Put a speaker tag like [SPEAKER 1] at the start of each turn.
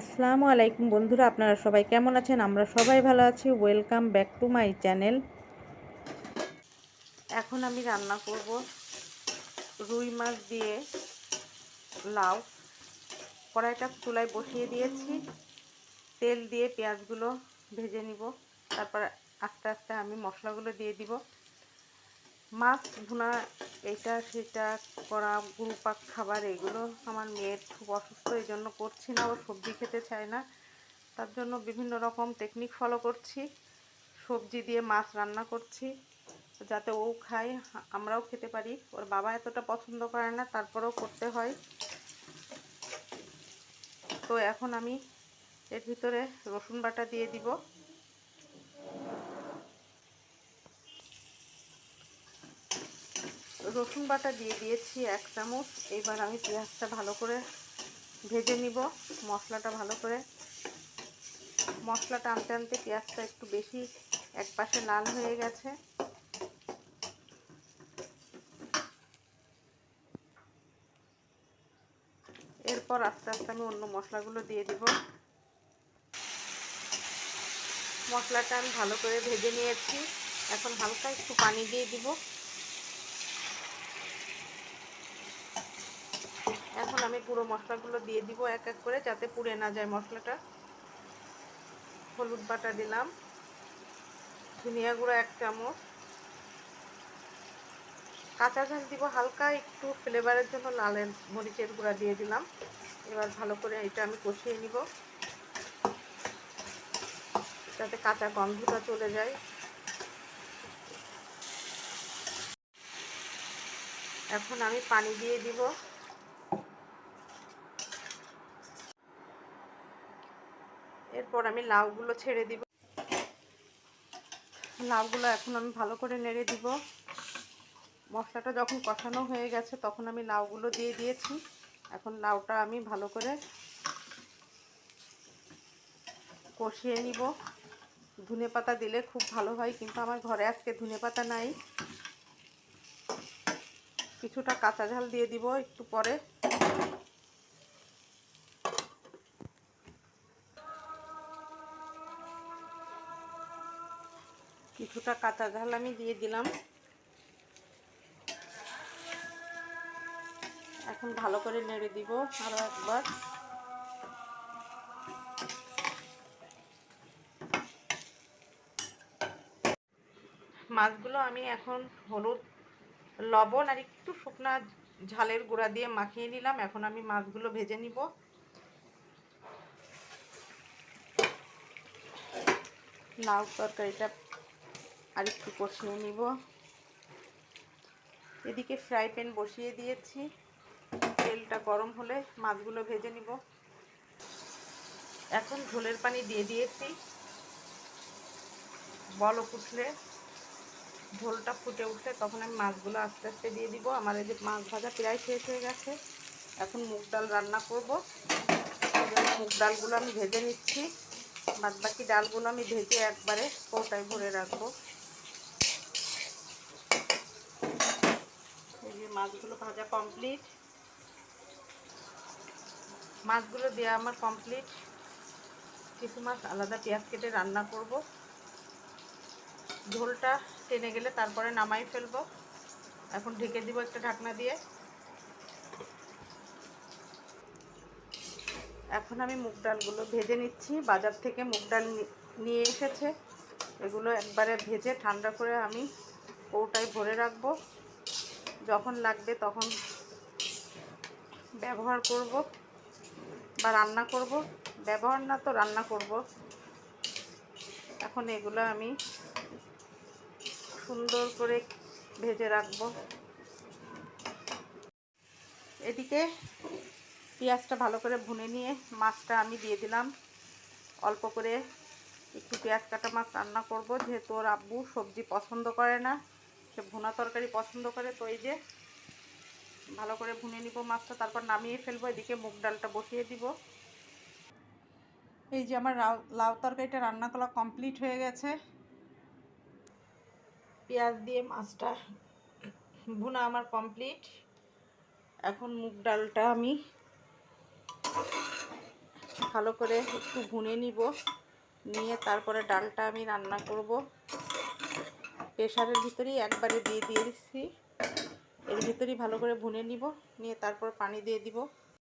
[SPEAKER 1] আসসালামু আলাইকুম বন্ধুরা, আপনারা সবাই কেমন আছেন? আমরা সবাই ভালো আছি। Welcome back to my channel এখন আমি রান্না করব রুই মাছ দিয়ে লাউ। কড়াইটা চুলায় বসিয়ে দিয়েছি। তেল দিয়ে পেঁয়াজগুলো ভেজে নিব। তারপর আস্তে আস্তে আমি মশলাগুলো দিয়ে দিব। মাছ ভুনা এটা সেটা করা গুরুপাক খাবার, এগুলো আমার মেয়ের খুব অসুস্থ, এই জন্য করছি না। ও সবজি খেতে চায় না। তার জন্য বিভিন্ন রকম টেকনিক ফলো করছি। সবজি দিয়ে মাছ রান্না করছি, যাতে ও খায়, আমরাও খেতে পারি। ওর বাবা এতটা পছন্দ করে না, তারপরেও করতে হয়। তো এখন আমি এর ভিতরে রসুন বাটা দিয়ে দিব। রসুন বাটা দিয়ে দিয়েছি এক চামচ। এবার আমি পেঁয়াজটা ভালো করে ভেজে নিব, মশলাটা ভালো করে। মশলাটা আনতে আনতে পেঁয়াজটা একটু বেশি এক পাশে লাল হয়ে গেছে। এরপর আস্তে আস্তে আমি অন্য মশলাগুলো দিয়ে দিব। মশলাটা আমি ভালো করে ভেজে নিয়েছি। এখন হালকা একটু পানি দিয়ে দিব। এখন আমি পুরো মশলাগুলো দিয়ে দিব এক এক করে যাতে পুড়ে না যায় মশলাটা। হলুদ বাটা দিলাম। ধনিয়া গুঁড়ো এক চামচ। কাঁচা ঝাল দিব হালকা, একটু ফ্লেভারের জন্য লালের মরিচের গুঁড়া দিয়ে দিলাম। এবার ভালো করে এটা আমি কষিয়ে নিব। যাতে কাঁচা গন্ধটা চলে যায়। এখন আমি পানি দিয়ে দিব। এরপর আমি লাউগুলো ছেড়ে দিব। লাউগুলো এখন আমি ভালো করে নেড়ে দিব। মশলাটা যখন কষানো হয়ে গেছে তখন আমি লাউগুলো দিয়ে দিয়েছি। এখন লাউটা আমি ভালো করে কষিয়ে নিব। ধনে পাতা দিলে খুব ভালো হয়, কিন্তু আমার ঘরে আজকে ধনে পাতা নাই। কিছুটা কাঁচা ঝাল দিয়ে দিব একটু পরে। কিছুটা কাঁচা ঝাল আমি দিয়ে দিলাম। এখন ভালো করে নেড়ে দিব আরও একবার। মাছগুলো আমি এখন হলুদ, লবণ আর একটু শুকনা ঝালের গুঁড়া দিয়ে মাখিয়ে নিলাম। এখন আমি মাছগুলো ভেজে নিব। লাউ তরকারিটা আর একটু কষিয়ে নিব। এদিকে ফ্রাই প্যান বসিয়ে দিয়েছি। তেলটা গরম হলে মাছগুলো ভেজে নিব। এখন ঝোলের পানি দিয়ে দিয়েছি। বল উঠলে ঝোলটা ফুটে উঠলে তখন আমি মাছগুলো আস্তে আস্তে দিয়ে দিব। আমার এই যে মাছ ভাজা প্রায় শেষ হয়ে গেছে। এখন মুগ ডাল রান্না করব। মুগ ডালগুলো আমি ভেজে নিচ্ছি। বাদ বাকি ডালগুলো আমি ভেজে একবারে কৌটায় ভরে রাখব। এই মাছগুলো ভাজা কমপ্লিট মাছগুলো দেওয়া আমার কমপ্লিট কিছু মাছ আলাদা পেঁয়াজ কেটে রান্না করব। ঝোলটা টেনে গেলে তারপরে নামাই ফেলব। এখন ঢেকে দিব একটা ঢাকনা দিয়ে। এখন আমি মুগ ডালগুলো ভেজে নিচ্ছি। বাজার থেকে মুগ ডাল নিয়ে এসেছে। এগুলো একবারে ভেজে ঠান্ডা করে আমি কৌটায় ভরে রাখব। যখন লাগবে তখন ব্যবহার করব বা রান্না করব। ব্যবহার না তো রান্না করব। এখন এগুলো আমি সুন্দর করে ভেজে রাখব। এদিকে পেঁয়াজটা ভালো করে ভুনে নিয়ে মাছটা আমি দিয়ে দিলাম। অল্প করে একটু পেঁয়াজ কাটা মাছ রান্না করব, যেহেতু ওর আব্বু সবজি পছন্দ করে না। সে ভুনা তরকারি পছন্দ করে, তো এই যে ভালো করে ভুনে নিব মাছটা, তারপর নামিয়ে ফেলব, এদিকে মুগ ডালটা বসিয়ে দিব। এই যে আমার লাউ তরকারিটা রান্না করা কমপ্লিট হয়ে গেছে। পেঁয়াজ দিয়ে মাছটা ভুনা আমার কমপ্লিট। এখন মুগ ডালটা আমি ভালো করে একটু ভুনে নিব, নিয়ে তারপরে ডালটা আমি রান্না করব। প্রেশারের ভিতরেই একবারে দিয়ে দিয়েছি। এর ভিতরেই ভালো করে ভুনে নিব, নিয়ে তারপর পানি দিয়ে দিব।